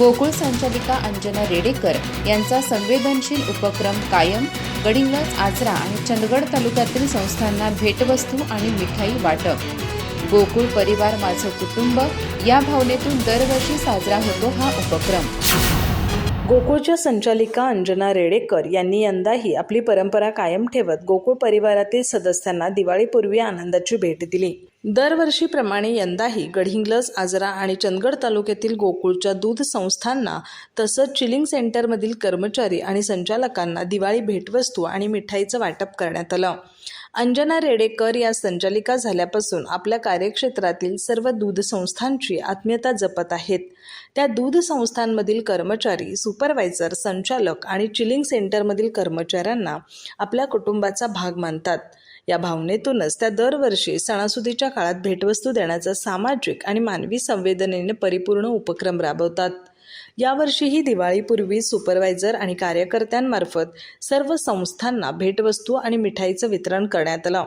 गोकुळ संचालिका अंजना रेडेकर यांचा संवेदनशील उपक्रम कायम गडिंग्लज आजरा आणि चंदगड तालुक्यातील संस्थांना भेटवस्तू आणि मिठाई वाटप. गोकुळ परिवार माझं कुटुंब या भावनेतून दरवर्षी साजरा होतो हा उपक्रम. गोकुळच्या संचालिका अंजना रेडेकर यांनी यंदाही आपली परंपरा कायम ठेवत गोकुळ परिवारातील सदस्यांना दिवाळीपूर्वी आनंदाची भेट दिली. दरवर्षीप्रमाणे यंदाही गडहिंग्लज आजरा आणि चंदगड तालुक्यातील गोकुळच्या दूध संस्थांना तसंच चिलिंग सेंटरमधील कर्मचारी आणि संचालकांना दिवाळी भेटवस्तू आणि मिठाईचं वाटप करण्यात आलं. अंजना रेडेकर या संचालिका झाल्यापासून आपल्या कार्यक्षेत्रातील सर्व दूध संस्थांची आत्मीयता जपत आहेत. त्या दूध संस्थांमधील कर्मचारी सुपरवायझर संचालक आणि चिलिंग सेंटरमधील कर्मचाऱ्यांना आपल्या कुटुंबाचा भाग मानतात. या भावनेतूनच त्या दरवर्षी सणासुदीच्या काळात भेटवस्तू देण्याचा सामाजिक आणि मानवी संवेदनेने परिपूर्ण उपक्रम राबवतात. यावर्षीही दिवाळीपूर्वी सुपरवायझर आणि कार्यकर्त्यांमार्फत सर्व संस्थांना भेटवस्तू आणि मिठाईचं वितरण करण्यात आलं.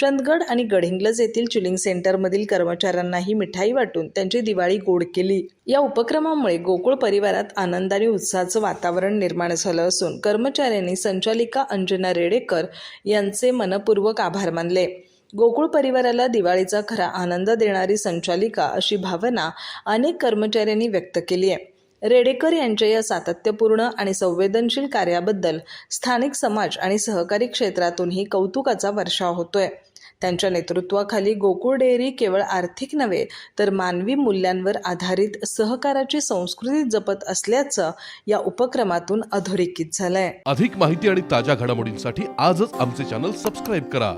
चंदगड आणि गडहिंग्लज येथील चिलिंग सेंटरमधील कर्मचाऱ्यांनाही मिठाई वाटून त्यांची दिवाळी गोड केली. या उपक्रमामुळे गोकुळ परिवारात आनंद आणि उत्साहाचं वातावरण निर्माण झालं असून कर्मचाऱ्यांनी संचालिका अंजना रेडेकर यांचे मनपूर्वक आभार मानले. गोकुळ परिवाराला दिवाळीचा खरा आनंद देणारी संचालिका अशी भावना अनेक कर्मचाऱ्यांनी व्यक्त केली आहे. रेडेकर यांच्या या सातत्यपूर्ण आणि संवेदनशील कार्याबद्दल स्थानिक समाज आणि सहकारी क्षेत्रातूनही कौतुकाचा वर्षाव होतोय. त्यांच्या नेतृत्वाखाली गोकुळ डेअरी केवळ आर्थिक नव्हे तर मानवी मूल्यांवर आधारित सहकाराची संस्कृती जपत असल्याचं या उपक्रमातून अधोरेखित झालंय. अधिक माहिती आणि ताज्या घडामोडींसाठी आजच आमचे चॅनल सबस्क्राईब करा.